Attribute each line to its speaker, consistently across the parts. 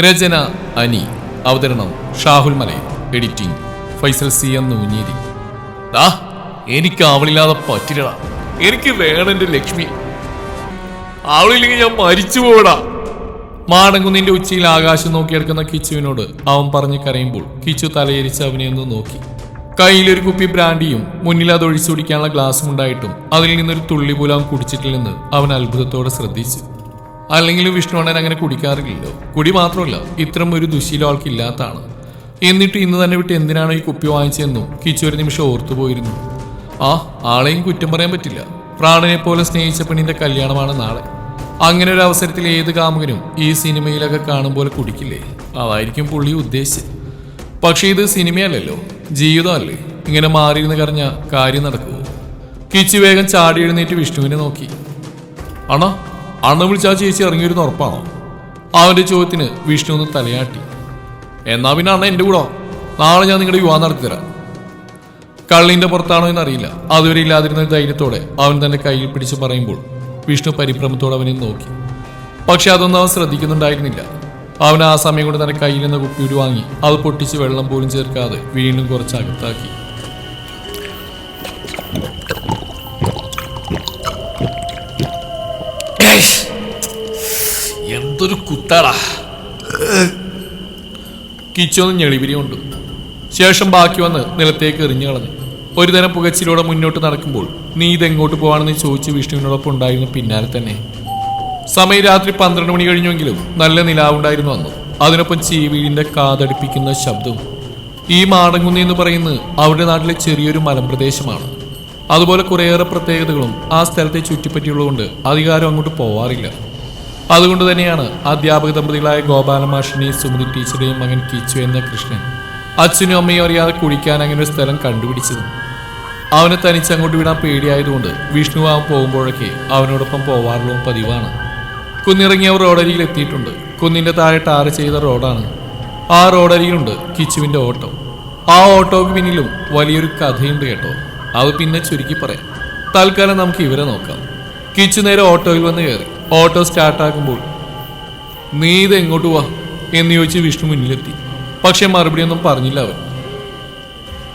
Speaker 1: രചന അനി. അവതരണം Shahul Malayil. Editing Faisal C M Noonjeri. എനിക്ക് അവളില്ലാതെ പറ്റില്ലടാ. എനിക്ക് വേണം എന്റെ ലക്ഷ്മി. അവളില്ലെങ്കിൽ ഞാൻ മരിച്ചു പോടാ മാടങ്കുന്നിന്റെ ഉച്ചയിൽ ആകാശം നോക്കിയെടുക്കുന്ന കിച്ചുവിനോട് അവൻ പറഞ്ഞു കരയുമ്പോൾ കിച്ചു തലയിരിച്ച് അവനെ ഒന്ന് നോക്കി. കയ്യിലൊരു കുപ്പി ബ്രാൻഡിയും മുന്നിൽ അത് ഒഴിച്ചു കുടിക്കാനുള്ള ഗ്ലാസും ഉണ്ടായിട്ടും അതിൽ നിന്നൊരു തുള്ളി പോലും അവൻ കുടിച്ചിട്ടില്ലെന്ന് അവൻ അത്ഭുതത്തോടെ ശ്രദ്ധിച്ചു. അല്ലെങ്കിലും വിഷ്ണുവണ്ണൻ അങ്ങനെ കുടിക്കാറില്ലല്ലോ. കുടി മാത്രമല്ല ഇത്തരം ഒരു ദുശീലം ആൾക്ക് ഇല്ലാത്തതാണ് എന്നിട്ട് ഇന്ന് തന്നെ വിട്ട് എന്തിനാണ് ഈ കുപ്പി വാങ്ങിച്ചതെന്നും കിച്ചു ഒരു നിമിഷം ഓർത്തുപോയിരുന്നു ആ ആളെയും കുറ്റം പറയാൻ പറ്റില്ല. പ്രാണനെ പോലെ സ്നേഹിച്ച പെണ്ണിന്റെ കല്യാണമാണ് നാളെ. അങ്ങനെ ഒരു അവസരത്തിൽ ഏത് കാമുകനും ഈ സിനിമയിലൊക്കെ കാണും പോലെ കുടിക്കില്ലേ? അതായിരിക്കും പുള്ളി ഉദ്ദേശിച്ചത്. പക്ഷേ ഇത് സിനിമയല്ലല്ലോ ജീവിതമല്ലേ? ഇങ്ങനെ മാറിയിരുന്ന് കറിഞ്ഞ കാര്യം നടക്കുമോ കിച്ചു വേഗം ചാടി എഴുന്നേറ്റ് വിഷ്ണുവിനെ നോക്കി. അണ അണ വിളിച്ചാ ചേച്ചി ഇറങ്ങിയിരുന്ന ഉറപ്പാണോ? അവന്റെ ചോദ്യത്തിന് വിഷ്ണു ഒന്ന് തലയാട്ടി. എന്നാ പിന്നെ അണ്ണ എന്റെ കൂടെ? നാളെ ഞാൻ നിങ്ങളുടെ വിവാഹം നടത്തിത്തരാം. കള്ളിന്റെ പുറത്താണോ എന്നറിയില്ല. അതുവരെ ഇല്ലാതിരുന്ന ധൈര്യത്തോടെ അവൻ തന്റെ കയ്യിൽ പിടിച്ച് പറയുമ്പോൾ വിഷ്ണു പരിഭ്രമത്തോടെ അവനെ നോക്കി. പക്ഷെ അതൊന്നും അവൻ ശ്രദ്ധിക്കുന്നുണ്ടായിരുന്നില്ല. അവൻ ആ സമയം കൊണ്ട് തന്റെ കയ്യിൽ നിന്ന് കുപ്പിയൂടി വാങ്ങി അത് പൊട്ടിച്ച് വെള്ളം പോലും ചേർക്കാതെ വീണ്ടും കുറച്ച് അകത്താക്കി. എന്തൊരു കുത്തടാ കിച്ചൊന്ന് ഞെളിപിരി കൊണ്ട്. ശേഷം ബാക്കി വന്ന് നിലത്തേക്ക് എറിഞ്ഞു കളഞ്ഞു. ഒരു തരം പുകച്ചിലൂടെ മുന്നോട്ട് നടക്കുമ്പോൾ നീ ഇതെങ്ങോട്ട് പോവാണെന്ന് ചോദിച്ച് വിഷ്ണുവിനോടൊപ്പം ഉണ്ടായിരുന്നു പിന്നാലെ തന്നെ. സമയം രാത്രി പന്ത്രണ്ട് മണി കഴിഞ്ഞുവെങ്കിലും നല്ല നിലാവുണ്ടായിരുന്നു അന്ന്. അതിനൊപ്പം ചീവീടിന്റെ കാതടിപ്പിക്കുന്ന ശബ്ദവും. ഈ മാടങ്കുന്നി എന്ന് പറയുന്നത് അവരുടെ നാട്ടിലെ ചെറിയൊരു മലമ്പ്രദേശമാണ്. അതുപോലെ കുറേയേറെ പ്രത്യേകതകളും ആ സ്ഥലത്തെ ചുറ്റിപ്പറ്റിയുള്ളതുകൊണ്ട് അധികാരം അങ്ങോട്ട് പോവാറില്ല. അതുകൊണ്ട് തന്നെയാണ് അധ്യാപക ദമ്പതികളായ ഗോപാല മാഷിനെയും സുമതി ടീച്ചറുടെയും മകൻ കിച്ചു എന്ന കൃഷ്ണൻ. അച്ഛനും അമ്മയും അറിയാതെ കുടിക്കാൻ അങ്ങനെ ഒരു സ്ഥലം കണ്ടുപിടിച്ചത്. അവനെ തനിച്ച് അങ്ങോട്ട് വിടാൻ പേടിയായതുകൊണ്ട് വിഷ്ണു അവൻ പോകുമ്പോഴൊക്കെ അവനോടൊപ്പം പോവാറുള്ളതും പതിവാണ്. കുന്നിറങ്ങിയവർ റോഡരികിൽ എത്തിയിട്ടുണ്ട്. കുന്നിന്റെ താഴെ ടാർ ചെയ്ത റോഡാണ്. ആ റോഡരികിലുണ്ട് കിച്ചുവിന്റെ ഓട്ടോ. ആ ഓട്ടോക്ക് പിന്നിലും വലിയൊരു കഥയുണ്ട് കേട്ടോ. അത് പിന്നെ ചുരുക്കി പറയാം. തൽക്കാലം നമുക്ക് ഇവരെ നോക്കാം. കിച്ചു നേരെ ഓട്ടോയിൽ വന്ന് കയറി. ഓട്ടോ സ്റ്റാർട്ടാക്കുമ്പോൾ നീ ഇത് എങ്ങോട്ട് വാ എന്ന് ചോദിച്ച് വിഷ്ണു മുന്നിലെത്തി. പക്ഷെ മറുപടി ഒന്നും പറഞ്ഞില്ല അവൻ.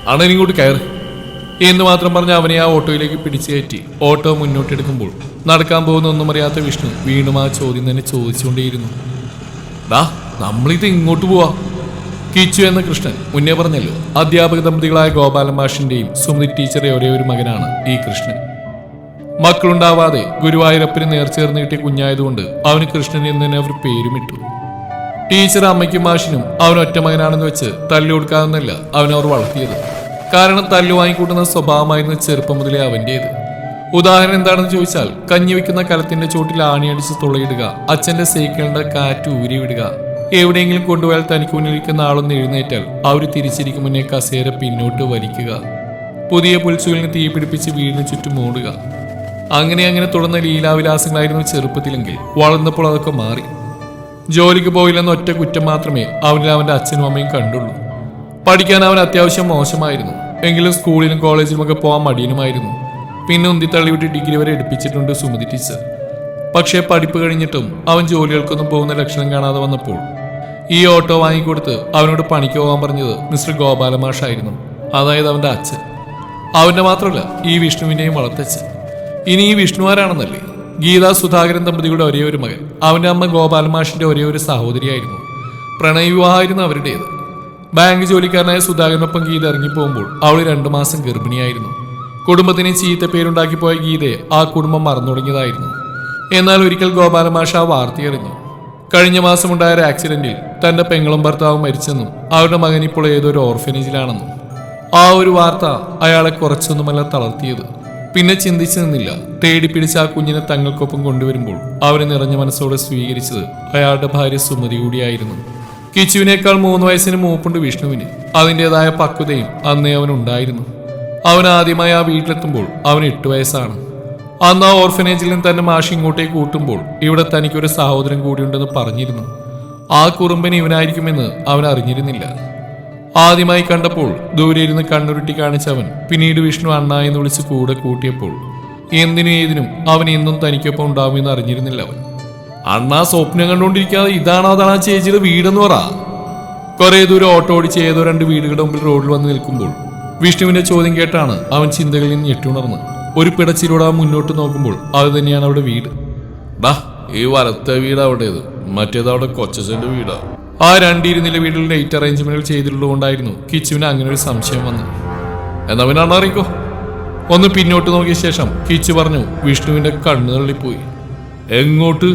Speaker 1: അണൻ ഇങ്ങോട്ട് കയറി എന്ന് മാത്രം പറഞ്ഞ് അവനെ ആ ഓട്ടോയിലേക്ക് പിടിച്ചു കയറ്റി. ഓട്ടോ മുന്നോട്ടെടുക്കുമ്പോൾ നടക്കാൻ പോകുന്ന ഒന്നും അറിയാത്ത വിഷ്ണു വീണ്ടും ആ ചോദ്യം തന്നെ ചോദിച്ചുകൊണ്ടേയിരുന്നു. ദാ നമ്മളിത് ഇങ്ങോട്ട് പോവാ. കിച്ചു എന്ന കൃഷ്ണൻ മുന്നേ പറഞ്ഞല്ലോ അധ്യാപക ദമ്പതികളായ ഗോപാലൻ മാഷിന്റെയും സുമതി ടീച്ചറെ ഒരേ ഒരു മകനാണ് ഈ കൃഷ്ണൻ. മക്കളുണ്ടാവാതെ ഗുരുവായൂരപ്പന് നേർച്ചേർന്ന് കിട്ടിയ കുഞ്ഞായതുകൊണ്ട് അവന് കൃഷ്ണൻ എന്ന് അവർ പേരുമിട്ടു. ടീച്ചർ അമ്മയ്ക്കും മാഷിനും അവൻ ഒറ്റ മകനാണെന്ന് വെച്ച് തല്ലു കൊടുക്കാമെന്നല്ല അവനവർ വളർത്തിയത്. കാരണം തല്ലു വാങ്ങിക്കൂട്ടുന്ന സ്വഭാവമായിരുന്നു ചെറുപ്പം മുതലേ അവന്റേത് ഉദാഹരണം എന്താണെന്ന് ചോദിച്ചാൽ കഞ്ഞി വെക്കുന്ന കലത്തിന്റെ ചോട്ടിൽ ആണിയടിച്ച് തുളയിടുക അച്ഛന്റെ സൈക്കിളിന്റെ കാറ്റ് ഊരി വിടുക എവിടെയെങ്കിലും കൊണ്ടുപോയാൽ തനിക്ക് മുന്നിലിരിക്കുന്ന ആളൊന്ന് എഴുന്നേറ്റാൽ അവർ തിരിച്ചിരിക്കും മുന്നേ കസേര പിന്നോട്ട് വലിക്കുക പുതിയ പുൽച്ചൂലിന് തീ പിടിപ്പിച്ച് വീടിന് ചുറ്റും മൂടുക. അങ്ങനെ അങ്ങനെ തുടർന്ന ലീലാവിലാസങ്ങളായിരുന്നു ചെറുപ്പത്തിലെങ്കിൽ. വളർന്നപ്പോൾ അതൊക്കെ മാറി. ജോലിക്ക് പോയില്ലെന്ന ഒറ്റ കുറ്റം മാത്രമേ അവനിൽ അവന്റെ അച്ഛനും അമ്മയും കണ്ടുള്ളൂ. പഠിക്കാൻ അവൻ അത്യാവശ്യം മോശമായിരുന്നു. എങ്കിലും സ്കൂളിലും കോളേജിലും ഒക്കെ പോകാൻ മടിയനുമായിരുന്നു. പിന്നെ ഉന്തി തള്ളിവിട്ട് ഡിഗ്രി വരെ എടുപ്പിച്ചിട്ടുണ്ട് സുമതി ടീച്ചർ. പക്ഷേ പഠിപ്പ് കഴിഞ്ഞിട്ടും അവൻ ജോലികൾക്കൊന്നും പോകുന്ന ലക്ഷണം കാണാതെ വന്നപ്പോൾ ഈ ഓട്ടോ വാങ്ങിക്കൊടുത്ത് അവനോട് പണിക്ക് പോകാൻ പറഞ്ഞത് മിസ്റ്റർ ഗോപാലമാഷായിരുന്നു. അതായത് അവന്റെ അച്ഛൻ. അവന്റെ മാത്രമല്ല ഈ വിഷ്ണുവിന്റെയും വളർത്തച്ഛൻ. ഇനി ഈ വിഷ്ണുവാരാണെന്നല്ലേ? ഗീതാ സുധാകരൻ ദമ്പതിയുടെ ഒരേ ഒരു മകൻ. അവന്റെ അമ്മ ഗോപാലമാഷിന്റെ ഒരേ ഒരു സഹോദരിയായിരുന്നു. പ്രണയവിവാഹമായിരുന്നു അവരുടേത്. ബാങ്ക് ജോലിക്കാരനായ സുധാകരനൊപ്പം ഗീത ഇറങ്ങിപ്പോകുമ്പോൾ അവൾ രണ്ടു മാസം ഗർഭിണിയായിരുന്നു. കുടുംബത്തിന് ചീത്ത പേരുണ്ടാക്കി പോയ ഗീതയെ ആ കുടുംബം മറന്നു തുടങ്ങിയതായിരുന്നു. എന്നാൽ ഒരിക്കൽ ഗോപാലമാഷ ആ വാർത്തയറിഞ്ഞു. കഴിഞ്ഞ മാസം ഉണ്ടായ ഒരു ആക്സിഡന്റിൽ തന്റെ പെങ്ങളും ഭർത്താവും മരിച്ചെന്നും അവരുടെ മകൻ ഇപ്പോൾ ഏതൊരു ഓർഫനേജിലാണെന്നും. ആ ഒരു വാർത്ത അയാളെ കുറച്ചൊന്നുമല്ല തളർത്തിയത്. പിന്നെ ചിന്തിച്ചു നിന്നില്ല. തേടി പിടിച്ച് ആ കുഞ്ഞിനെ തങ്ങൾക്കൊപ്പം കൊണ്ടുവരുമ്പോൾ അവരെ നിറഞ്ഞ മനസ്സോടെ സ്വീകരിച്ചത് അയാളുടെ ഭാര്യ സുമതി കൂടിയായിരുന്നു. കിച്ചുവിനേക്കാൾ മൂന്ന് വയസ്സിന് മൂപ്പുണ്ട് വിഷ്ണുവിന്. അതിന്റെതായ പക്വതയും അന്നേ അവനുണ്ടായിരുന്നു. അവൻ ആദ്യമായി ആ വീട്ടിലെത്തുമ്പോൾ അവൻ എട്ട് വയസ്സാണ്. അന്ന് ആ ഓർഫനേജിൽ നിന്ന് തന്നെ മാഷി ഇങ്ങോട്ടേക്ക് കൂട്ടുമ്പോൾ ഇവിടെ തനിക്കൊരു സഹോദരൻ കൂടിയുണ്ടെന്ന് പറഞ്ഞിരുന്നു. ആ കുറുമ്പൻ ഇവനായിരിക്കുമെന്ന് അവൻ അറിഞ്ഞിരുന്നില്ല. ആദ്യമായി കണ്ടപ്പോൾ ദൂരെ ഇരുന്ന് കണ്ണുരുട്ടി കാണിച്ചവൻ പിന്നീട് വിഷ്ണു അണ്ണ എന്ന് വിളിച്ച് കൂടെ കൂട്ടിയപ്പോൾ എന്തിനും ഏതിനും അവൻ എന്നും തനിക്കൊപ്പം ഉണ്ടാവുമെന്ന് അറിഞ്ഞിരുന്നില്ല അവൻ. അണ്ണ സ്വപ്നം കണ്ടുകൊണ്ടിരിക്കാതെ ഇതാണ് അതാണ് ചേച്ചിയുടെ വീടെന്ന് പറ. കുറെ ദൂരം ഓട്ടോ ഓടിച്ച് ഏതോ രണ്ട് വീടുകളുടെ മുമ്പിൽ റോഡിൽ വന്ന് നിൽക്കുമ്പോൾ വിഷ്ണുവിന്റെ ചോദ്യം കേട്ടാണ് അവൻ ചിന്തകളിൽ നിന്ന് ഞെട്ടുണർന്ന്. ഒരു പിടച്ചിലൂടെ മുന്നോട്ട് നോക്കുമ്പോൾ അത് തന്നെയാണ് അവിടെ വീട്. ഡാ ഈ വലത്തെ വീട് അവിടേത്. മറ്റേത് അവിടെ കൊച്ചച്ഛന്റെ വീടാ. ആ രണ്ടിരുന്നില വീട്ടിൽ ലൈറ്റ് അറേഞ്ച്മെന്റുകൾ ചെയ്തിട്ടുള്ളതുകൊണ്ടായിരുന്നു കിച്ചുവിന് അങ്ങനെ ഒരു സംശയം വന്നു എന്നാ പിന്നെ അണ്ണ അറിയിക്കോ? ഒന്ന് പിന്നോട്ട് നോക്കിയ ശേഷം കിച്ചു പറഞ്ഞു വിഷ്ണുവിന്റെ കണ്ണു തള്ളിപ്പോയി. എങ്ങോട്ട്?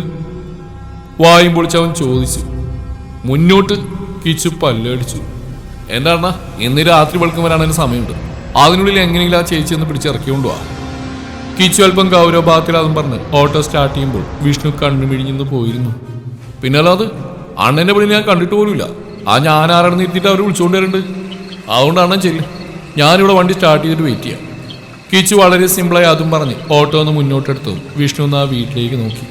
Speaker 1: വായും പൊളിച്ച് അവൻ ചോദിച്ചു. മുന്നോട്ട്. കിച്ചു പല്ലടിച്ചു. അണ്ണ ഇന്ന് രാത്രി വെളുക്കം വരാനൊരു സമയമുണ്ട്. അതിനുള്ളിൽ എങ്ങനെയെങ്കിലും ആ ചേച്ചി ഒന്ന് പിടിച്ചിറക്കിക്കൊണ്ടു പോവാ കിച്ചു അല്പം ഗൗരവഭാഗത്തിൽ അതും പറഞ്ഞ് ഓട്ടോ സ്റ്റാർട്ട് ചെയ്യുമ്പോൾ വിഷ്ണു കണ്ണു മിഴിഞ്ഞെന്ന് പോയിരുന്നു. പിന്നല്ലാതെ അണ്ണന്റെ പണി ഞാൻ കണ്ടിട്ട് പോലുമില്ല. ആ ഞാൻ ആരാണെന്ന് ഇരുത്തിയിട്ട് അവർ വിളിച്ചുകൊണ്ട് വരുന്നുണ്ട് അതുകൊണ്ട് അണ്ണൻ ചെല്ലും. ഞാനിവിടെ വണ്ടി സ്റ്റാർട്ട് ചെയ്തിട്ട് വെയിറ്റ് ചെയ്യാം. കിച്ചു വളരെ സിമ്പിളായി അതും പറഞ്ഞ് ഓട്ടോ ഒന്ന് മുന്നോട്ടെടുത്തു വിഷ്ണു ആ വീട്ടിലേക്ക് നോക്കി.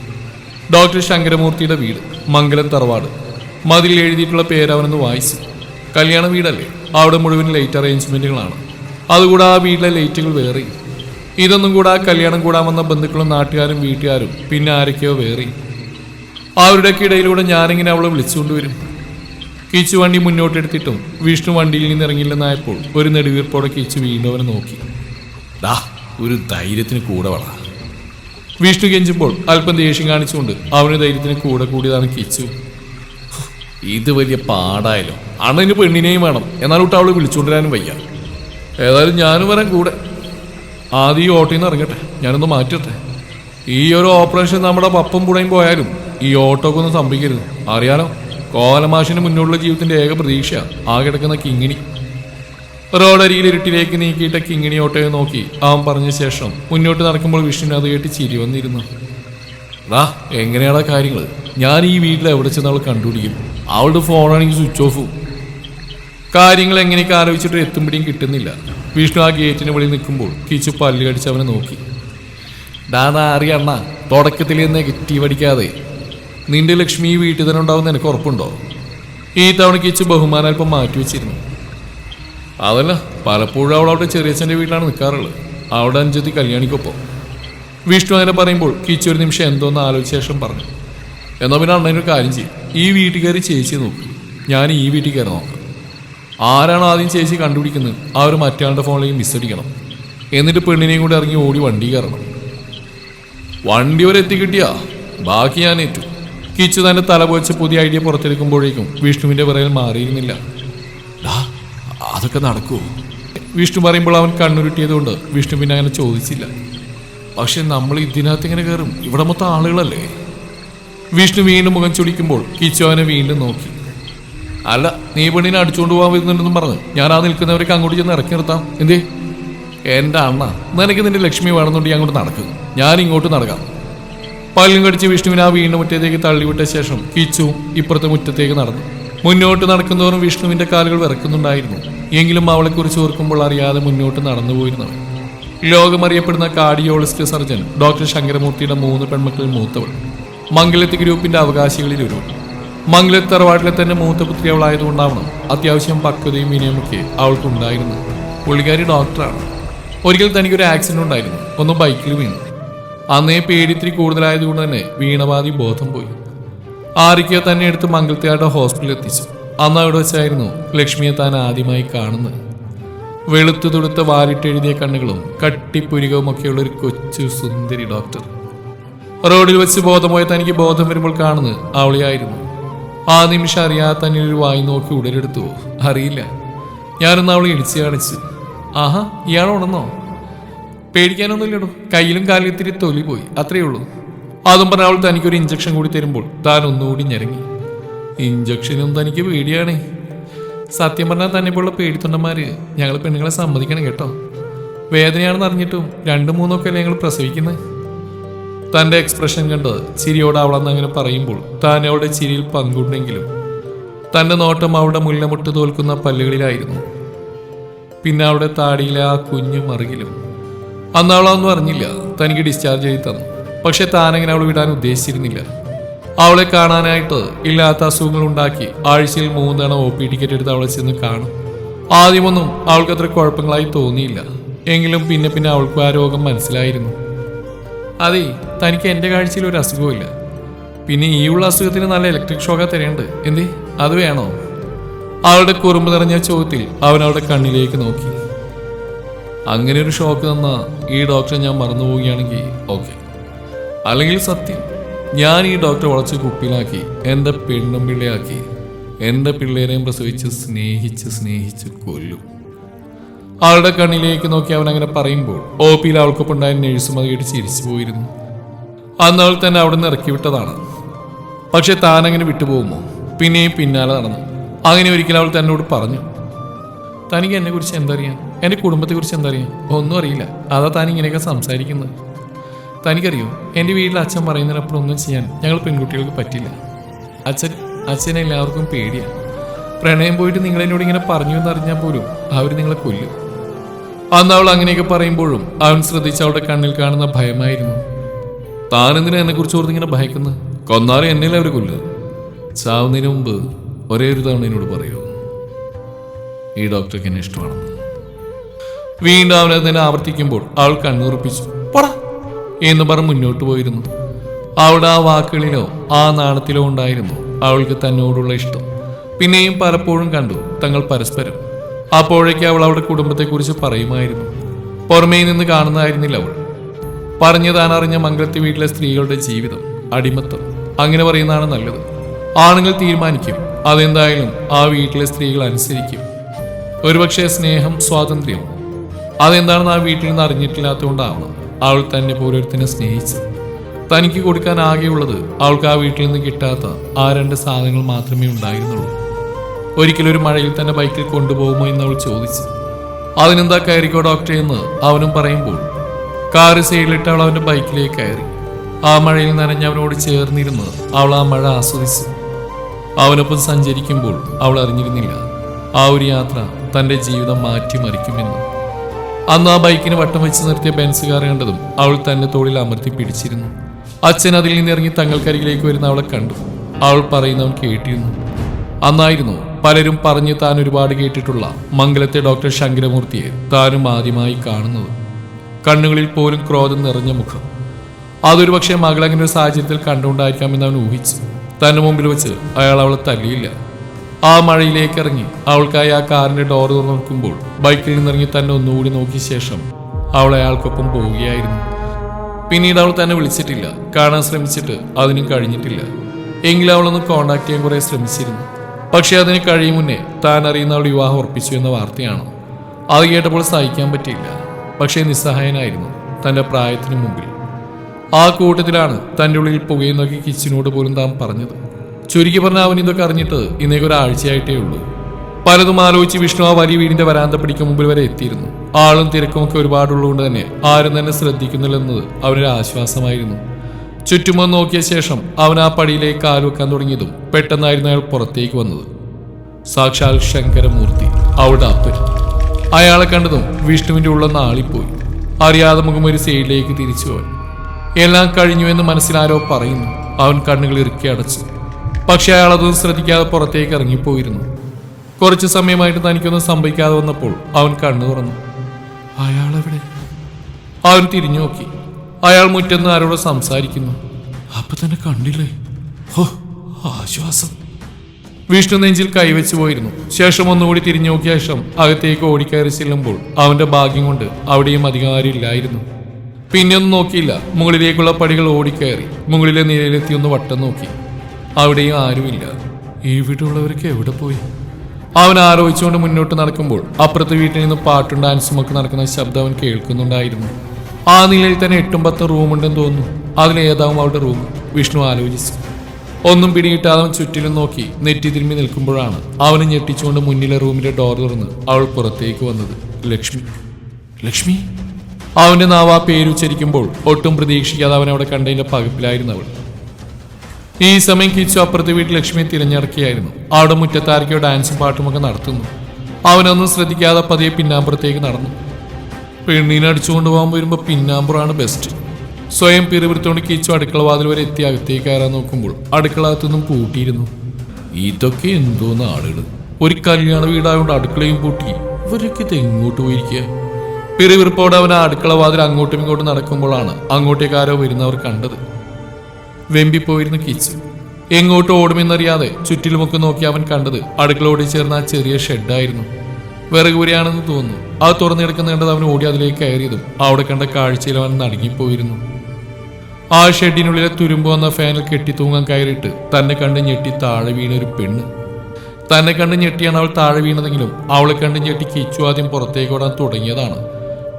Speaker 1: ഡോക്ടർ ശങ്കരമൂർത്തിയുടെ വീട് മംഗലം തറവാട്. മതിൽ എഴുതിയിട്ടുള്ള പേര് അവനൊന്ന് വായിച്ചു. കല്യാണ വീടല്ലേ? അവിടെ മുഴുവൻ ലൈറ്റ് അറേഞ്ച്മെന്റുകളാണ് അതുകൂടാ ആ വീട്ടിലെ ലൈറ്റുകൾ വേറെ ഇതൊന്നും കൂടെ കല്യാണം കൂടാൻ വന്ന ബന്ധുക്കളും നാട്ടുകാരും വീട്ടുകാരും പിന്നെ ആരൊക്കെയോ വേറെയും. അവരുടെയൊക്കെ ഇടയിലൂടെ ഞാനിങ്ങനെ അവളെ വിളിച്ചുകൊണ്ടുവരും കീച്ചു വണ്ടി മുന്നോട്ടെടുത്തിട്ടും വിഷ്ണു വണ്ടിയിൽ നിന്ന് ഇറങ്ങില്ലെന്നായപ്പോൾ ഒരു നെടുവീർപ്പോടെ കീച്ചു വീണ്ടവനെ നോക്കി. ദാ ഒരു ധൈര്യത്തിന് കൂടെ വള. വിഷ്ണു കെഞ്ചുമ്പോൾ അല്പം ദേഷ്യം കാണിച്ചുകൊണ്ട് അവന് ധൈര്യത്തിന് കൂടെ കൂടിയതാണ് കീച്ചു. ഇത് വലിയ പാടായാലോ അണ്ണന് പെണ്ണിനെയും വേണം. എന്നാൽ എന്നാലോട്ട് അവളെ വിളിച്ചുകൊണ്ടുവരാനും വയ്യ. ഏതായാലും ഞാനും വരാൻ കൂടെ. ആദ്യം ഈ ഓട്ടോയിൽ നിന്ന് ഇറങ്ങട്ടെ. ഞാനൊന്ന് മാറ്റട്ടെ. ഈ ഒരു ഓപ്പറേഷൻ നമ്മുടെ പപ്പം പുടയും പോയാലും ഈ ഓട്ടോക്ക് ഒന്നും സംഭവിക്കരുത്. അറിയാലോ കോലമാഷിന് മുന്നോട്ടുള്ള ജീവിതത്തിന്റെ ഏക പ്രതീക്ഷ ആ കിടക്കുന്ന കിങ്ങിണി. റോഡരികിൽ ഇരുട്ടിലേക്ക് നീക്കിയിട്ട കിങ്ങിണി ഓട്ടോയെ നോക്കി അവൻ പറഞ്ഞ ശേഷം മുന്നോട്ട് നടക്കുമ്പോൾ വിഷ്ണുവിന് അത് കേട്ട് ചിരി വന്നിരുന്നു. ദാ എങ്ങനെയാണ് കാര്യങ്ങൾ ഞാൻ ഈ വീട്ടിൽ എവിടെ ചെന്ന് അവൾ കണ്ടുപിടിക്കും? അവളുടെ ഫോണാണെങ്കിൽ സ്വിച്ച് ഓഫ് കാര്യങ്ങൾ എങ്ങനെയൊക്കെ ആലോചിച്ചിട്ട് എത്തുമ്പോഴേയും കിട്ടുന്നില്ല. വിഷ്ണു ആ ഗേറ്റിന് വെളിയിൽ നിൽക്കുമ്പോൾ കിച്ചു പല്ല് കടിച്ച് അവനെ നോക്കി. ഡാ അറിയണ്ണ തുടക്കത്തിൽ നെഗറ്റീവ് അടിക്കാതെ നിന്റെ ലക്ഷ്മി ഈ വീട്ടിൽ തന്നെ ഉണ്ടാവുമെന്ന് എനിക്ക് ഉറപ്പുണ്ടോ? ഈ തവണ ഇച്ച് ബഹുമാനം അല്പം മാറ്റി വെച്ചിരുന്നു. അതല്ല പലപ്പോഴും അവൾ അവിടെ ചെറിയച്ഛന്റെ വീട്ടിലാണ് നിൽക്കാറുള്ളത്. അവിടെ അഞ്ചെത്തി കല്യാണിക്കൊപ്പം. വിഷ്ണു അങ്ങനെ പറയുമ്പോൾ കിച്ചു ഒരു നിമിഷം എന്തോന്ന് ആലോചിച്ച ശേഷം പറഞ്ഞു. എന്നാൽ പിന്നെ അണ്ണനൊരു കാര്യം ചെയ്യും. ഈ വീട്ടിൽ കയറി ചേച്ചി നോക്കും. ഞാൻ ഈ വീട്ടിൽ കയറി നോക്കാം. ആരാണ് ആദ്യം ചേച്ചി കണ്ടുപിടിക്കുന്നത്? ആ ഒരു മറ്റാളുടെ ഫോണിലേക്ക് മിസ് അടിക്കണം. എന്നിട്ട് പെണ്ണിനെയും കൂടി ഇറങ്ങി ഓടി വണ്ടി കയറണം. വണ്ടി വരെ എത്തിക്കിട്ടിയാ? ബാക്കി ഞാൻ ഏറ്റു. കിച്ചു തന്റെ തല പോച്ച് പുതിയ ഐഡിയ പുറത്തെടുക്കുമ്പോഴേക്കും വിഷ്ണുവിന്റെ പിറകിൽ മാറിയിരുന്നില്ല. അതൊക്കെ നടക്കുമോ വിഷ്ണു പറയുമ്പോൾ അവൻ കണ്ണുരുട്ടിയതുകൊണ്ട് വിഷ്ണു പിന്നെ അങ്ങനെ ചോദിച്ചില്ല. പക്ഷെ നമ്മൾ ഇതിനകത്ത് ഇങ്ങനെ കയറും. ഇവിടെ മൊത്തം ആളുകളല്ലേ? വിഷ്ണു വീണ്ടും മുഖം ചുടിക്കുമ്പോൾ കിച്ചു അവനെ വീണ്ടും നോക്കി. അല്ല നീ പെണ്ണിനെ അടിച്ചുകൊണ്ട് പോകാൻ വരുന്നുണ്ടെന്നും പറഞ്ഞ് ഞാൻ ആ നിൽക്കുന്നവരൊക്കെ അങ്ങോട്ട് ചെന്ന് ഇറക്കി നിർത്താം. എന്തേ? എന്റെ അണ്ണ നിനക്ക് നിന്റെ ലക്ഷ്മി വേണമെന്നുണ്ടെങ്കിൽ അങ്ങോട്ട് നടക്കുക ഞാൻ ഇങ്ങോട്ട് നടക്കാം. പല്ലും കടിച്ച് വിഷ്ണുവിനെ ആ വീണ്ടും മുറ്റത്തേക്ക് തള്ളിവിട്ട ശേഷം കീച്ചു ഇപ്പുറത്തെ മുറ്റത്തേക്ക് നടന്നു. മുന്നോട്ട് നടക്കുന്നതോറും വിഷ്ണുവിന്റെ കാലുകൾ വിറക്കുന്നുണ്ടായിരുന്നു. എങ്കിലും അവളെക്കുറിച്ച് ഓർക്കുമ്പോൾ അറിയാതെ മുന്നോട്ട് നടന്നു പോയിരുന്നവൻ ലോകമറിയപ്പെടുന്ന കാർഡിയോളജിസ്റ്റ് സർജൻ ഡോക്ടർ ശങ്കരമൂർത്തിയുടെ മൂന്ന് പെൺമക്കളിൽ മൂത്തവൾ. മംഗലത്ത് ഗ്രൂപ്പിന്റെ അവകാശികളിൽ ഒരു മംഗലത്ത് തറവാട്ടിലെ തന്നെ മൂത്ത പുത്രി അവളായതുകൊണ്ടാവണം അത്യാവശ്യം പക്വതയും വിനയമൊക്കെ അവൾക്കുണ്ടായിരുന്നു പുള്ളിക്കാരി ഡോക്ടറാണ്. ഒരിക്കൽ തനിക്കൊരു ആക്സിഡന്റ് ഉണ്ടായിരുന്നു. ഒന്ന് ബൈക്കിൽ വീണു. അന്നേ പേടിത്തിരി കൂടുതലായതുകൊണ്ട് തന്നെ വീണപാതി ബോധം പോയി. ആരിക്കോ തന്നെ എടുത്ത് മംഗൾത്തിയാട്ട ഹോസ്പിറ്റലിൽ എത്തിച്ചു. അന്ന് അവിടെ വെച്ചായിരുന്നു ലക്ഷ്മിയെ താൻ ആദ്യമായി കാണുന്നത്. വെളുത്തു തുടുത്ത വാരിട്ടെഴുതിയ കണ്ണുകളും കട്ടിപ്പുരികവും ഒക്കെയുള്ള ഒരു കൊച്ചു സുന്ദരി ഡോക്ടർ. റോഡിൽ വെച്ച് ബോധം പോയ തനിക്ക് ബോധം വരുമ്പോൾ കാണുന്നത് അവളെയായിരുന്നു. ആ നിമിഷം അറിയാതെ തന്നെ ഒരു വായി നോക്കി ഉടലെടുത്തു. അറിയില്ല. ഞാനൊന്ന് അവളെ ഇടിച്ചു കാണിച്ചു. ആഹാ ഇയാൾ പേടിക്കാനൊന്നുമില്ലടോ. കയ്യിലും കാലിലും ഇത്തിരി തൊലി പോയി. അത്രയേ ഉള്ളൂ. അതും പറഞ്ഞ അവൾ തനിക്കൊരു ഇഞ്ചക്ഷൻ കൂടി തരുമ്പോൾ താൻ ഒന്നുകൂടി ഞെരങ്ങി. ഇഞ്ചക്ഷനും തനിക്ക് പേടിയാണേ. സത്യം പറഞ്ഞാൽ തന്നെ പോലുള്ള പേടിത്തൊണ്ടന്മാര് ഞങ്ങൾ പെണ്ണുങ്ങളെ സമ്മതിക്കണം കേട്ടോ. വേദനയാണെന്ന് അറിഞ്ഞിട്ടും രണ്ടു മൂന്നൊക്കെ അല്ലേ ഞങ്ങൾ പ്രസവിക്കുന്നത് തന്റെ എക്സ്പ്രഷൻ കണ്ട് ചിരിയോട് അവളെന്ന് അങ്ങനെ പറയുമ്പോൾ താൻ അവളുടെ ചിരിയിൽ പങ്കുണ്ടെങ്കിലും തന്റെ നോട്ടം അവളുടെ മുല്ലമുട്ട് തോൽക്കുന്ന പല്ലുകളിലായിരുന്നു. പിന്നെ അവളുടെ താടിയിലെ ആ കുഞ്ഞു മറുകിലും അന്ന് അവളൊന്നും അറിഞ്ഞില്ല. തനിക്ക് ഡിസ്ചാർജ് ചെയ്ത് തന്നു. പക്ഷെ താനങ്ങനെ അവൾ വിടാൻ ഉദ്ദേശിച്ചിരുന്നില്ല. അവളെ കാണാനായിട്ട് ഇല്ലാത്ത അസുഖങ്ങൾ ഉണ്ടാക്കി ആഴ്ചയിൽ മൂന്ന് ഒ പി ടിക്കറ്റ് എടുത്ത് അവളെ ചെന്ന് കാണും. ആദ്യമൊന്നും അവൾക്ക് അത്ര കുഴപ്പങ്ങളായി തോന്നിയില്ല. എങ്കിലും പിന്നെ പിന്നെ അവൾക്ക് ആ രോഗം മനസ്സിലായിരുന്നു. അതെ തനിക്ക് എന്റെ കാഴ്ചയിൽ ഒരു അസുഖമില്ല പിന്നെ ഈ ഉള്ള അസുഖത്തിന് നല്ല ഇലക്ട്രിക് ഷോക്കാ തരേണ്ടത് എന്തേ? അത് വേണോ? അവളുടെ കുറുമ്പ് നിറഞ്ഞ ചോദ്യത്തിൽ അവൻ അവളുടെ കണ്ണിലേക്ക് നോക്കി. അങ്ങനെ ഒരു ഷോക്ക് തന്ന ഈ ഡോക്ടറെ ഞാൻ മറന്നു പോവുകയാണെങ്കിൽ ഓക്കെ അല്ലെങ്കിൽ സത്യം ഞാൻ ഈ ഡോക്ടറെ വളച്ച് കുപ്പിലാക്കി എന്റെ പെണ്ണും പിള്ളയാക്കി എന്റെ പിള്ളേരെയും പ്രസവിച്ച് സ്നേഹിച്ച് സ്നേഹിച്ച് കൊല്ലും. ആളുടെ കണ്ണിലേക്ക് നോക്കി അവൻ അങ്ങനെ പറയുമ്പോൾ ഒ പിയിൽ അവൾക്കൊപ്പം ഉണ്ടായ നഴ്സും അത് കേട്ട് ചിരിച്ചു പോയിരുന്നു. അന്ന് അവൾ തന്നെ അവിടെ നിന്ന് ഇറക്കി വിട്ടതാണ്. പക്ഷെ താൻ അങ്ങനെ വിട്ടുപോകുമോ? പിന്നെയും പിന്നാലെ നടന്നു. അങ്ങനെ ഒരിക്കലും അവൾ തന്നോട് പറഞ്ഞു തനിക്ക് എന്നെ കുറിച്ച് എന്തറിയാം? എന്റെ കുടുംബത്തെ കുറിച്ച് എന്തറിയാം ഒന്നും അറിയില്ല. അതാ താൻ ഇങ്ങനെയൊക്കെ സംസാരിക്കുന്നത്. തനിക്കറിയോ എന്റെ വീട്ടിൽ അച്ഛൻ പറയുന്നതിനപ്പുറം ഒന്നും ചെയ്യാൻ ഞങ്ങൾ പെൺകുട്ടികൾക്ക് പറ്റില്ല. അച്ഛൻ അച്ഛനെ എല്ലാവർക്കും പേടിയാണ് പ്രണയം പോയിട്ട് നിങ്ങൾ എന്നോട് ഇങ്ങനെ പറഞ്ഞു എന്നറിഞ്ഞാൽ പോലും അവർ നിങ്ങളെ കൊല്ലും. അന്ന് അവൾ അങ്ങനെയൊക്കെ പറയുമ്പോഴും അവൻ ശ്രദ്ധിച്ച അവളുടെ കണ്ണിൽ കാണുന്ന ഭയമായിരുന്നു. താൻ എന്തിനാ എന്നെ കുറിച്ച് ഓർത്ത് ഇങ്ങനെ ഭയക്കുന്നത്? കൊന്നാലും എന്നെ അവർ കൊല്ലുക? ചാവുന്നതിന് മുമ്പ് ഒരേ ഒരു തവണ എന്നോട് പറയൂ. ഈ ഡോക്ടർക്ക് എന്നെ ഇഷ്ടമാണെന്ന്. വീണ്ടും അവനെ തന്നെ ആവർത്തിക്കുമ്പോൾ അവൾ കണ്ണുറപ്പിച്ചു. പോടാ എന്ന് പറഞ്ഞ് മുന്നോട്ട് പോയിരുന്നു. അവളുടെ ആ വാക്കുകളിലോ ആ നാണത്തിലോ ഉണ്ടായിരുന്നു അവൾക്ക് തന്നോടുള്ള ഇഷ്ടം. പിന്നെയും പലപ്പോഴും കണ്ടു തങ്ങൾ പരസ്പരം. അപ്പോഴേക്ക് അവൾ അവളുടെ കുടുംബത്തെക്കുറിച്ച് പറയുമായിരുന്നു. പുറമേ നിന്ന് കാണുന്നതായിരുന്നില്ല അവൾ. പറഞ്ഞു താൻ അറിഞ്ഞ മംഗലത്തെ വീട്ടിലെ സ്ത്രീകളുടെ ജീവിതം അടിമത്തം അങ്ങനെ പറയുന്നതാണ് നല്ലത്. ആണുങ്ങൾ തീരുമാനിക്കും. അതെന്തായാലും ആ വീട്ടിലെ സ്ത്രീകൾ അനുസരിക്കും. ഒരുപക്ഷെ സ്നേഹം സ്വാതന്ത്ര്യം അതെന്താണെന്ന് ആ വീട്ടിൽ നിന്ന് അറിഞ്ഞിട്ടില്ലാത്തതുകൊണ്ടാവണം അവൾ തന്നെ ഓരോരുത്തരെ സ്നേഹിച്ചത്. തനിക്ക് കൊടുക്കാൻ ആകെയുള്ളത് അവൾക്ക് ആ വീട്ടിൽ നിന്ന് കിട്ടാത്ത ആ രണ്ട് സാധനങ്ങൾ മാത്രമേ ഉണ്ടായിരുന്നുള്ളൂ. ഒരിക്കലും ഒരു മഴയിൽ തന്നെ ബൈക്കിൽ കൊണ്ടുപോകുമോ എന്ന് അവൾ ചോദിച്ചു. അതിനെന്താ കയറിക്കോ ഡോക്ടറെ എന്ന് അവനും പറയുമ്പോൾ കാറ് സൈഡിലിട്ട് അവൾ അവന്റെ ബൈക്കിലേക്ക് കയറി. ആ മഴയിൽ നനഞ്ഞ അവനോട് ചേർന്നിരുന്ന് അവൾ ആ മഴ ആസ്വദിച്ചു. അവനൊപ്പം സഞ്ചരിക്കുമ്പോൾ അവൾ അറിഞ്ഞിരുന്നില്ല. ആ ഒരു യാത്ര തന്റെ ജീവിതം മാറ്റിമറിക്കുമെന്ന്. അന്ന് ആ ബൈക്കിന് വട്ടം വെച്ച് നിർത്തിയ ബെൻസ് കാർ കണ്ടതും അവൾ തന്നെ തോളിൽ അമർത്തി പിടിച്ചിരുന്നു. അച്ഛൻ അതിൽ നിന്നിറങ്ങി തങ്ങൾക്കരികിലേക്ക് വരുന്ന അവളെ കണ്ടു. അവൾ പറയുന്നവൻ കേട്ടിരുന്നു. അന്നായിരുന്നു പലരും പറഞ്ഞ് താൻ ഒരുപാട് കേട്ടിട്ടുള്ള മംഗലത്തെ ഡോക്ടർ ശങ്കരമൂർത്തിയെ താനും ആദ്യമായി കാണുന്നത്. കണ്ണുകളിൽ പോലും ക്രോധം നിറഞ്ഞ മുഖം. അതൊരു പക്ഷേ മകൾ അങ്ങനെ ഒരു സാഹചര്യത്തിൽ കണ്ടുകൊണ്ടായിരിക്കാമെന്ന് അവൻ ഊഹിച്ചു. തന്റെ മുമ്പിൽ വെച്ച് അയാൾ അവളെ തല്ലിയില്ല. ആ മഴയിലേക്ക് ഇറങ്ങി. അവൾക്കായി ആ കാറിന്റെ ഡോർ തുറന്നു നോക്കുമ്പോൾ ബൈക്കിൽ നിന്നിറങ്ങി തന്നെ ഒന്നുകൂടി നോക്കിയ ശേഷം അവൾ അയാൾക്കൊപ്പം പോവുകയായിരുന്നു. പിന്നീട് അവൾ തന്നെ വിളിച്ചിട്ടില്ല. കാണാൻ ശ്രമിച്ചിട്ട് അതിനും കഴിഞ്ഞിട്ടില്ല. എങ്കിലും അവളൊന്ന് കോണ്ടാക്ട് ചെയ്യാൻ കുറെ ശ്രമിച്ചിരുന്നു. പക്ഷേ അതിന് കഴിയും മുന്നേ താൻ അറിയുന്ന അവൾ വിവാഹം ഉറപ്പിച്ചു എന്ന വാർത്തയാണ്. അത് കേട്ടപ്പോൾ സഹിക്കാൻ പറ്റിയില്ല. പക്ഷേ നിസ്സഹായനായിരുന്നു. തന്റെ പ്രായത്തിന് മുമ്പിൽ. ആ കൂട്ടത്തിലാണ് തന്റെ ഉള്ളിൽ പുകയെന്നൊക്കെ കിച്ചിനോട് പോലും താൻ പറഞ്ഞത്. ചുരുക്കി പറഞ്ഞ അവൻ ഇതൊക്കെ അറിഞ്ഞിട്ട് ഇന്നേക്ക് ഒരാഴ്ചയായിട്ടേ ഉള്ളൂ. പലതും ആലോചിച്ച് വിഷ്ണു ആ വലിയ വീടിന്റെ വരാന്ത പിടിക്കും മുമ്പിൽ വരെ എത്തിയിരുന്നു. ആളും തിരക്കും ഒക്കെ ഒരുപാടുള്ളതുകൊണ്ട് തന്നെ ആരും തന്നെ ശ്രദ്ധിക്കുന്നില്ലെന്നത് അവനൊരു ആശ്വാസമായിരുന്നു. ചുറ്റുമൊന്ന് നോക്കിയ ശേഷം അവൻ ആ പടിയിലേക്ക് കാൽ വെക്കാൻ തുടങ്ങിയതും പെട്ടെന്നായിരുന്നു അയാൾ പുറത്തേക്ക് വന്നത്. സാക്ഷാൽ ശങ്കരമൂർത്തി അവിടെ അപ്പൻ അയാളെ കണ്ടതും വിഷ്ണുവിന്റെ ഉള്ള നാളിപ്പോയി അറിയാതെ മുഖം ഒരു സൈഡിലേക്ക് തിരിച്ചു അവൻ എല്ലാം കഴിഞ്ഞു എന്ന് മനസ്സിലാരോ പറയുന്നു. അവൻ കണ്ണുകൾ ഇറുക്കി അടച്ചു. പക്ഷെ അയാൾ അതൊന്നും ശ്രദ്ധിക്കാതെ പുറത്തേക്ക് ഇറങ്ങിപ്പോയിരുന്നു. കുറച്ച് സമയമായിട്ട് തനിക്കൊന്നും സംഭവിക്കാതെ വന്നപ്പോൾ അവൻ കണ്ണു തുറന്നു. അയാളെവിടെ അവൻ തിരിഞ്ഞു നോക്കി. അയാൾ മുറ്റന്ന് ആരോട് സംസാരിക്കുന്നു. അപ്പൊ തന്നെ കണ്ടില്ലേ? ഹോ ആശ്വാസം. വിഷ്ണു നെഞ്ചിൽ കൈവച്ചു പോയിരുന്നു. ശേഷം ഒന്നുകൂടി തിരിഞ്ഞു നോക്കിയ ശേഷം അകത്തേക്ക് ഓടിക്കയറി ചെല്ലുമ്പോൾ അവന്റെ ഭാഗ്യം കൊണ്ട് അവിടെയും അധികാരം ഇല്ലായിരുന്നു പിന്നെ ഒന്നും നോക്കിയില്ല. മുകളിലേക്കുള്ള പടികൾ ഓടിക്കയറി മുകളിലെ നിലയിലെത്തി ഒന്ന് വട്ടം നോക്കി. അവിടെയും ആരുമില്ല. ഈ വീട്ടിലുള്ളവരൊക്കെ എവിടെ പോയി? അവൻ ആലോചിച്ചുകൊണ്ട് മുന്നോട്ട് നടക്കുമ്പോൾ അപ്പുറത്തെ വീട്ടിൽ നിന്ന് പാട്ടും ഡാൻസും ഒക്കെ നടക്കുന്ന ശബ്ദം അവൻ കേൾക്കുന്നുണ്ടായിരുന്നു. ആ നിലയിൽ തന്നെ എട്ടും പത്തും റൂമുണ്ടെന്ന് തോന്നുന്നു. അതിലേതാവും അവളുടെ റൂം വിഷ്ണു ആലോചിച്ചു. ഒന്നും പിടികിട്ടാതെ അവൻ ചുറ്റിലും നോക്കി നെറ്റി തിരുമ്പി നിൽക്കുമ്പോഴാണ് അവന് ഞെട്ടിച്ചുകൊണ്ട് മുന്നിലെ റൂമിന്റെ ഡോർ തുറന്ന് അവൾ പുറത്തേക്ക് വന്നത്. ലക്ഷ്മി. ലക്ഷ്മി? അവന്റെ നാവ് ആ പേരുച്ചരിക്കുമ്പോൾ ഒട്ടും പ്രതീക്ഷിക്കാതെ അവൻ അവിടെ കണ്ടതിന്റെ പകപ്പിലായിരുന്നു അവൾ. ഈ സമയം കിച്ചു അപ്പുറത്തെ വീട്ടിൽ ലക്ഷ്മിയെ തിരഞ്ഞിറക്കിയായിരുന്നു അവിടെ മുറ്റത്താരക്കോ ഡാൻസും പാട്ടുമൊക്കെ നടത്തുന്നു. അവനൊന്നും ശ്രദ്ധിക്കാതെ പതിയെ പിന്നാമ്പുറത്തേക്ക് നടന്നു. പെണ്ണീനെ അടിച്ചുകൊണ്ട് പോകാൻ വരുമ്പോൾ പിന്നാമ്പുറാണ് ബെസ്റ്റ് സ്വയം പിറുപിറുത്തോണ്ട് കിച്ചു അടുക്കള വാതിൽ വരെ എത്തി അകത്തേക്ക് കയറാൻ നോക്കുമ്പോൾ അടുക്കളകത്തുനിന്നും പൂട്ടിയിരുന്നു. ഇതൊക്കെ എന്തോന്ന് ആളുകൾ ഒരു കല്യാണ വീടായതുകൊണ്ട് അടുക്കളയും പൂട്ടി. ഇവരൊക്കെ ഇത് എങ്ങോട്ട് പോയിരിക്കുക പിറുപിറുപ്പോടെ അവൻ അടുക്കള വാതിൽ അങ്ങോട്ടും ഇങ്ങോട്ടും നടക്കുമ്പോഴാണ് അങ്ങോട്ടേക്കാരോ വരുന്നവർ കണ്ടത്. വെമ്പിപ്പോയിരുന്നു കിച്ചു. എങ്ങോട്ട് ഓടുമെന്നറിയാതെ ചുറ്റിലുമൊക്കെ നോക്കി അവൻ കണ്ടത് അടുക്കളോട് ചേർന്ന ആ ചെറിയ ഷെഡായിരുന്നു വിറകുപുരയാണെന്ന് തോന്നുന്നു. അത് തുറന്നെടുക്കുന്ന കണ്ടത് അവൻ ഓടി അതിലേക്ക് കയറിയതും അവിടെ കണ്ട കാഴ്ചയിൽ അവൻ നടുങ്ങിപ്പോയിരുന്നു. ആ ഷെഡിനുള്ളിലെ തുരുമ്പ് വന്ന ഫാനിൽ കെട്ടിത്തൂങ്ങാൻ കയറിയിട്ട് തന്നെ കണ്ട് ഞെട്ടി താഴെ വീണ ഒരു പെണ്ണ്. തന്നെ കണ്ട് ഞെട്ടിയാണ് അവൾ താഴെ വീണതെങ്കിലും അവളെ കണ്ട് ഞെട്ടി കിച്ചു ആദ്യം പുറത്തേക്ക് ഓടാൻ തുടങ്ങിയതാണ്.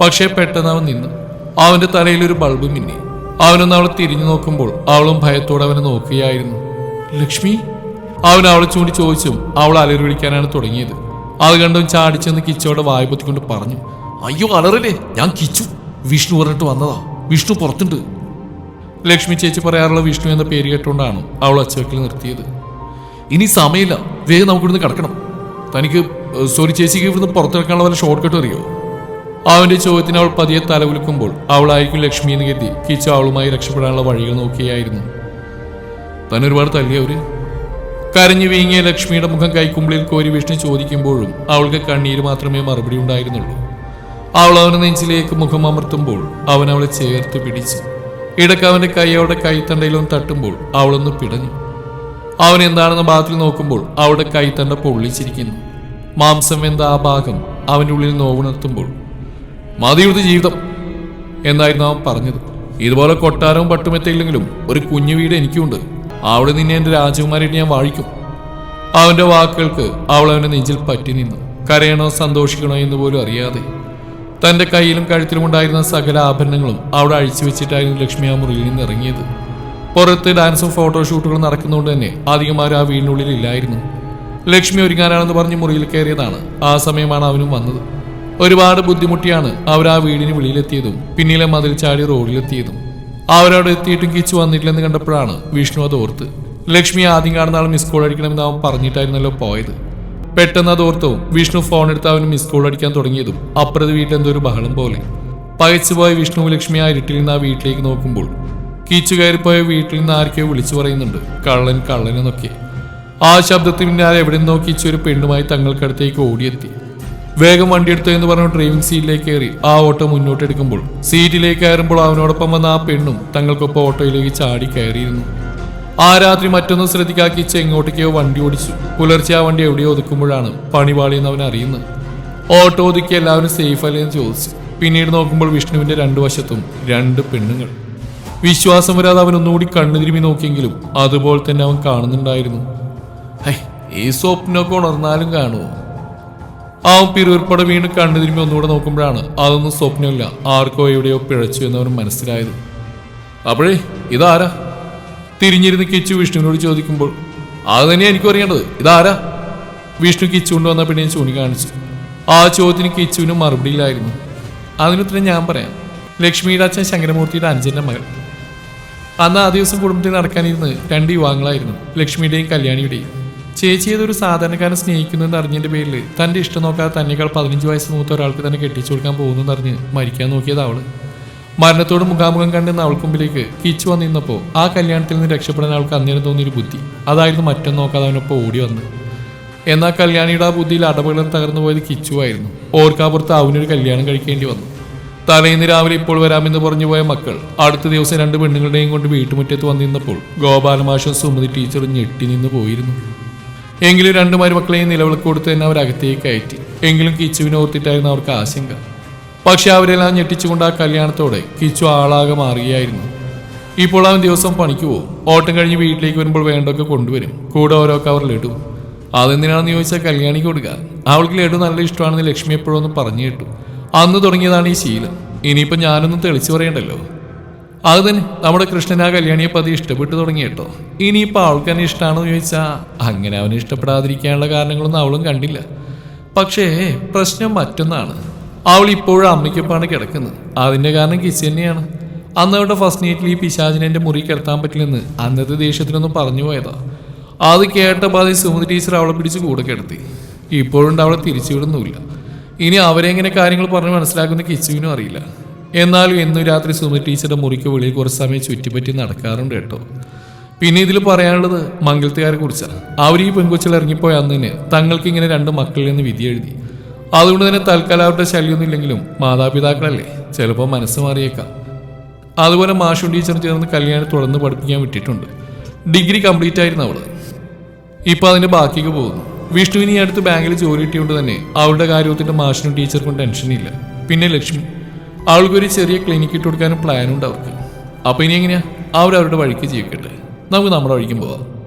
Speaker 1: പക്ഷേ പെട്ടെന്ന് അവൻ നിന്നു. അവന്റെ തലയിൽ ഒരു ബൾബ് മിന്നി. അവനൊന്ന് അവൾ തിരിഞ്ഞു നോക്കുമ്പോൾ അവളും ഭയത്തോടെ അവനെ നോക്കുകയായിരുന്നു ലക്ഷ്മി? അവൻ അവളെ ചൂണ്ടി ചോദിച്ചും അവൾ അലറി വിളിക്കാനാണ് തുടങ്ങിയത്. അത് കണ്ടും ചാടിച്ചെന്ന് കിച്ചോടെ വായ പൊത്തിക്കൊണ്ട് പറഞ്ഞു അയ്യോ അലറില്ലേ? ഞാൻ കിച്ചു. വിഷ്ണു പറഞ്ഞിട്ട് വന്നതാ. വിഷ്ണു പുറത്തുണ്ട്. ലക്ഷ്മി ചേച്ചി പറയാറുള്ള വിഷ്ണു എന്ന പേര് കേട്ടുകൊണ്ടാണ് അവൾ അച്ചവക്കിൽ നിർത്തിയത്. ഇനി സമയമില്ല. വേഗം നമുക്കിവിടുന്ന് കിടക്കണം. തനിക്ക് സോറി ചേച്ചിക്ക് ഇവിടുന്ന് പുറത്തിറക്കാനുള്ള വല്ല ഷോർട്ട് കട്ട് അറിയോ? അവന്റെ ചോദ്യത്തിന് അവൾ പതിയെ തലകുലുക്കുമ്പോൾ അവളായിരിക്കും ലക്ഷ്മി എന്ന് കരുതി കിച്ച അവളുമായി രക്ഷപ്പെടാനുള്ള വഴികൾ നോക്കിയായിരുന്നു. തന്നെ ഒരുപാട് തല്ലിയവര് കരഞ്ഞു വീങ്ങിയ ലക്ഷ്മിയുടെ മുഖം കൈക്കുമ്പിളിൽ കോരി വിഷ്ണു ചോദിക്കുമ്പോഴും അവൾക്ക് കണ്ണീര് മാത്രമേ മറുപടി ഉണ്ടായിരുന്നുള്ളൂ. അവൾ അവന് നെഞ്ചിലേക്ക് മുഖം അമർത്തുമ്പോൾ അവൻ അവളെ ചേർത്ത് പിടിച്ചു. ഇടയ്ക്ക് അവന്റെ കൈ അവളുടെ കൈത്തണ്ടയിലൊന്ന് തട്ടുമ്പോൾ അവളൊന്ന് പിടഞ്ഞു. അവൻ എന്താണെന്ന് ഭാഗത്തിൽ നോക്കുമ്പോൾ അവളുടെ കൈത്തണ്ട പൊള്ളിച്ചിരിക്കുന്നു. മാംസം വെന്ത ആ ഭാഗം അവന്റെ ഉള്ളിൽ നോവുണർത്തുമ്പോൾ മതിയുള്ളത് ജീവിതം എന്നായിരുന്നു അവൻ പറഞ്ഞത്. ഇതുപോലെ കൊട്ടാരവും പട്ടുമെത്തില്ലെങ്കിലും ഒരു കുഞ്ഞു വീട് എനിക്കുണ്ട്. അവിടെ നിന്നെ എന്റെ രാജകുമാരിയിട്ട് ഞാൻ വാഴിക്കും. അവന്റെ വാക്കുകൾക്ക് അവൾ അവന്റെ നെഞ്ചിൽ പറ്റി നിന്നു. കരയണോ സന്തോഷിക്കണോ എന്ന് പോലും അറിയാതെ. തന്റെ കയ്യിലും കഴുത്തിലും ഉണ്ടായിരുന്ന സകല ആഭരണങ്ങളും അവിടെ അഴിച്ചു വെച്ചിട്ടായിരുന്നു ലക്ഷ്മി ആ മുറിയിൽ നിന്ന് ഇറങ്ങിയത്. പുറത്ത് ഡാൻസും ഫോട്ടോഷൂട്ടുകളും നടക്കുന്നതുകൊണ്ട് തന്നെ അധികം ആ വീടിനുള്ളിൽ ഇല്ലായിരുന്നു. ലക്ഷ്മി ഒരുങ്ങാനാണെന്ന് പറഞ്ഞ് മുറിയിൽ കയറിയതാണ്. ആ സമയമാണ് അവനും വന്നത്. ഒരുപാട് ബുദ്ധിമുട്ടിയാണ് അവർ ആ വീടിന് വെളിയിലെത്തിയതും പിന്നിലെ മതിൽ ചാടി റോഡിലെത്തിയതും. അവരവിടെ എത്തിയിട്ടും കിച്ചു വന്നിട്ടില്ലെന്ന് കണ്ടപ്പോഴാണ് വിഷ്ണു അത് ഓർത്ത്. ലക്ഷ്മി ആദ്യം കാണുന്ന ആൾ മിസ് കോൾ അടിക്കണമെന്ന് അവൻ പറഞ്ഞിട്ടായിരുന്നല്ലോ പോയത്. പെട്ടെന്ന് അത് ഓർത്തവും വിഷ്ണു ഫോൺ എടുത്ത് അവന് മിസ് കോൾ അടിക്കാൻ തുടങ്ങിയതും അപ്പുറത്ത് വീട്ടിൽ എന്തോ ഒരു ബഹളം പോലെ. പകച്ചുപോയ വിഷ്ണു ലക്ഷ്മി ആ ഇരുട്ടിൽ നിന്ന് ആ വീട്ടിലേക്ക് നോക്കുമ്പോൾ കീച്ചു കയറിപ്പോയ വീട്ടിൽ നിന്ന് ആർക്കെയോ വിളിച്ചു പറയുന്നുണ്ട്. കള്ളൻ എന്നൊക്കെ. ആ ശബ്ദത്തിൽ പിന്നാലെ എവിടെ നിന്നോ കിച്ചു ഒരു പെണ്ണുമായി തങ്ങൾക്കടുത്തേക്ക് ഓടിയെത്തി. വേഗം വണ്ടിയെടുത്തു എന്ന് പറഞ്ഞു ഡ്രൈവിംഗ് സീറ്റിലേക്ക് കയറി. ആ ഓട്ടോ മുന്നോട്ടെടുക്കുമ്പോൾ സീറ്റിലേക്ക് കയറുമ്പോൾ അവനോടൊപ്പം വന്ന ആ പെണ്ണും തങ്ങൾക്കൊപ്പം ഓട്ടോയിലേക്ക് ചാടി കയറിയിരുന്നു. ആ രാത്രി മറ്റൊന്നും ശ്രദ്ധിക്കാക്കി ചെങ്ങോട്ടേക്കോ വണ്ടി ഓടിച്ചു. പുലർച്ചെ ആ വണ്ടി എവിടെയോ ഒതുക്കുമ്പോഴാണ് പണിപാളിയെന്ന് അവൻ അറിയുന്നത്. ഓട്ടോ ഒതുക്കി എല്ലാവരും സേഫ് അല്ലേ എന്ന് ചോദിച്ചു. പിന്നീട് നോക്കുമ്പോൾ വിഷ്ണുവിന്റെ രണ്ടു വശത്തും രണ്ട് പെണ്ണുങ്ങൾ. വിശ്വാസം വരാതെ അവൻ ഒന്നുകൂടി കണ്ണു തിരുമ്മി നോക്കിയെങ്കിലും അതുപോലെ തന്നെ അവൻ കാണുന്നുണ്ടായിരുന്നു. ഈ സ്വപ്നമൊക്കെ ഉണർന്നാലും കാണുമോ അവൻ പിരുവർപ്പട വീണ്ടും കണ്ണു തിരുമ്പി ഒന്നുകൂടെ നോക്കുമ്പോഴാണ് അതൊന്നും സ്വപ്നമില്ല. ആർക്കോ എവിടെയോ പിഴച്ചു എന്നവർ മനസ്സിലായത്. അപ്പോഴേ ഇതാരാ? തിരിഞ്ഞിരുന്ന് കിച്ചു വിഷ്ണുവിനോട് ചോദിക്കുമ്പോൾ അത് തന്നെയാണ് എനിക്കും അറിയേണ്ടത്. ഇതാരാ? വിഷ്ണു കിച്ചു കൊണ്ടുവന്ന പിന്നെ പെണ്ണിനെ ചൂണ്ടിക്കാണിച്ചു ആ ചോദ്യത്തിന് കിച്ചുവിന് മറുപടിയിലായിരുന്നു. അതിനുത്തരം ഞാൻ പറയാം. ലക്ഷ്മിയുടെ അച്ഛൻ ശങ്കരമൂർത്തിയുടെ അഞ്ചന്റെ മകൾ അന്ന് ആ ദിവസം കുടുംബത്തിൽ നടക്കാനിരുന്ന് രണ്ട് യുവാങ്ങളായിരുന്നു ലക്ഷ്മിയുടെയും കല്യാണിയുടെയും. ചേച്ചി ഏതൊരു സാധാരണക്കാരൻ സ്നേഹിക്കുന്നതെന്ന് അറിഞ്ഞതിന്റെ പേരിൽ തന്റെ ഇഷ്ടം നോക്കാതെ തന്നെക്കാൾ പതിനഞ്ച് വയസ്സ് മൂത്ത ഒരാൾക്ക് തന്നെ കെട്ടിച്ചു കൊടുക്കാൻ പോകുന്നെന്ന് അറിഞ്ഞ് മരിക്കാൻ നോക്കിയത് അവൾ. മരണത്തോട് മുഖാമുഖം കണ്ടെന്ന് അവൾക്ക് മുമ്പിലേക്ക് കിച്ചു വന്നിരുന്നപ്പോൾ ആ കല്യാണത്തിൽ നിന്ന് രക്ഷപ്പെടാൻ അവൾക്ക് അന്നേരം തോന്നിയൊരു ബുദ്ധി. അതായിരുന്നു മറ്റൊന്നും നോക്കാതെ അവനൊപ്പം ഓടി വന്ന്. എന്നാൽ കല്യാണിയുടെ ആ ബുദ്ധിയിൽ അടപകടം തകർന്നു പോയത് കിച്ചുവായിരുന്നു ഓർക്കാപ്പുറത്ത് അവനൊരു കല്യാണം കഴിക്കേണ്ടി വന്നു. തലേന്ന് രാവിലെ ഇപ്പോൾ വരാമെന്ന് പറഞ്ഞു പോയ മക്കൾ അടുത്ത ദിവസം രണ്ട് പെണ്ണുങ്ങളുടെയും കൊണ്ട് വീട്ടുമുറ്റത്ത് വന്നിരുന്നപ്പോൾ ഗോപാലമാഷും സുമതി ടീച്ചറും ഞെട്ടി നിന്ന് പോയിരുന്നു. എങ്കിലും രണ്ടു മരുമക്കളെയും നിലവിളക്ക് കൊടുത്ത് തന്നെ അവരകത്തേക്ക് കയറ്റി. എങ്കിലും കിച്ചുവിനെ ഓർത്തിട്ടായിരുന്നു അവർക്ക് ആശങ്ക. പക്ഷെ അവരെല്ലാം ഞെട്ടിച്ചുകൊണ്ട് ആ കല്യാണത്തോടെ കിച്ചു ആളാകെ മാറുകയായിരുന്നു. ഇപ്പോൾ അവൻ ദിവസം പണിക്ക് പോകും. ഓട്ടം കഴിഞ്ഞ് വീട്ടിലേക്ക് വരുമ്പോൾ വേണ്ടൊക്കെ കൊണ്ടുവരും. കൂടെ ഓരോ കവർ ലഡു അതെന്തിനാണെന്ന് ചോദിച്ചാൽ കല്യാണിക്ക് കൊടുക്കുക. അവൾക്ക് ലഡു നല്ല ഇഷ്ടമാണെന്ന് ലക്ഷ്മി എപ്പോഴും പറഞ്ഞു കേട്ടു. അന്ന് തുടങ്ങിയതാണ് ഈ ശീലം. ഇനിയിപ്പോൾ ഞാനൊന്നും തെളിച്ചു പറയണ്ടല്ലോ. അത് തന്നെ നമ്മുടെ കൃഷ്ണൻ ആ കല്യാണിയെ പതി ഇഷ്ടപ്പെട്ടു തുടങ്ങി കേട്ടോ. ഇനിയിപ്പോൾ അവൾക്ക് ഇഷ്ടമാണെന്ന് ചോദിച്ചാൽ അങ്ങനെ അവനെ ഇഷ്ടപ്പെടാതിരിക്കാനുള്ള കാരണങ്ങളൊന്നും അവളും കണ്ടില്ല. പക്ഷേ പ്രശ്നം മറ്റൊന്നാണ്. അവൾ ഇപ്പോഴും അമ്മയ്ക്കൊപ്പാണ് കിടക്കുന്നത്. അതിന്റെ കാരണം കിസ് തന്നെയാണ്. അന്ന് അവരുടെ ഫസ്റ്റ് നൈറ്റിൽ ഈ പിശാചിനെ എന്റെ മുറി കിടത്താൻ പറ്റില്ലെന്ന് അന്നത്തെ ദേഷ്യത്തിനൊന്നും പറഞ്ഞു പോയതാ. അത് കേട്ട പാതി സുമതി ടീച്ചർ അവളെ പിടിച്ച് കൂടെ കിടത്തി. ഇപ്പോഴുണ്ട് അവളെ തിരിച്ചുവിടുന്നുമില്ല ഇനി അവരെങ്ങനെ കാര്യങ്ങൾ പറഞ്ഞ് മനസ്സിലാക്കുന്ന കിച്ചുവിനും അറിയില്ല. എന്നാലും എന്നും രാത്രി സുമി ടീച്ചറുടെ മുറിക്ക് വെളിയിൽ കുറച്ച് സമയം ചുറ്റിപ്പറ്റി നടക്കാറുണ്ട് കേട്ടോ. പിന്നെ ഇതിൽ പറയാനുള്ളത് മംഗലത്തുകാരെ കുറിച്ചാണ്. അവർ ഈ പെൺകൊച്ചിൽ ഇറങ്ങിപ്പോയ അന്ന് തന്നെ തങ്ങൾക്ക് ഇങ്ങനെ രണ്ട് മക്കളിൽ നിന്ന് വിധി എഴുതി. അതുകൊണ്ട് തന്നെ തൽക്കാലം അവരുടെ ശല്യമൊന്നുമില്ലെങ്കിലും മാതാപിതാക്കളല്ലേ? ചിലപ്പോൾ മനസ്സ് മാറിയേക്കാം. അതുപോലെ മാഷു ടീച്ചർ ചേർന്ന് കല്യാണം തുടർന്ന് പഠിപ്പിക്കാൻ വിട്ടിട്ടുണ്ട്. ഡിഗ്രി കംപ്ലീറ്റ് ആയിരുന്നു അവൾ. ഇപ്പോൾ അതിന്റെ ബാക്കിക്ക് പോകുന്നു. വിഷ്ണുവിന് അടുത്ത് ബാങ്കിൽ ജോലി കിട്ടിയോണ്ട് തന്നെ അവളുടെ കാര്യത്തിന്റെ മാഷിനും ടീച്ചർക്കും ടെൻഷനില്ല. പിന്നെ ലക്ഷ്മി അവൾക്കൊരു ചെറിയ ക്ലിനിക്ക് ഇട്ട് കൊടുക്കാനും പ്ലാനുണ്ട് അവർക്ക്. അപ്പൊ ഇനി എങ്ങനെയാ? അവരവരുടെ വഴിക്ക് ജീവിക്കട്ടെ. നമുക്ക് നമ്മുടെ വഴിക്കും പോവാം.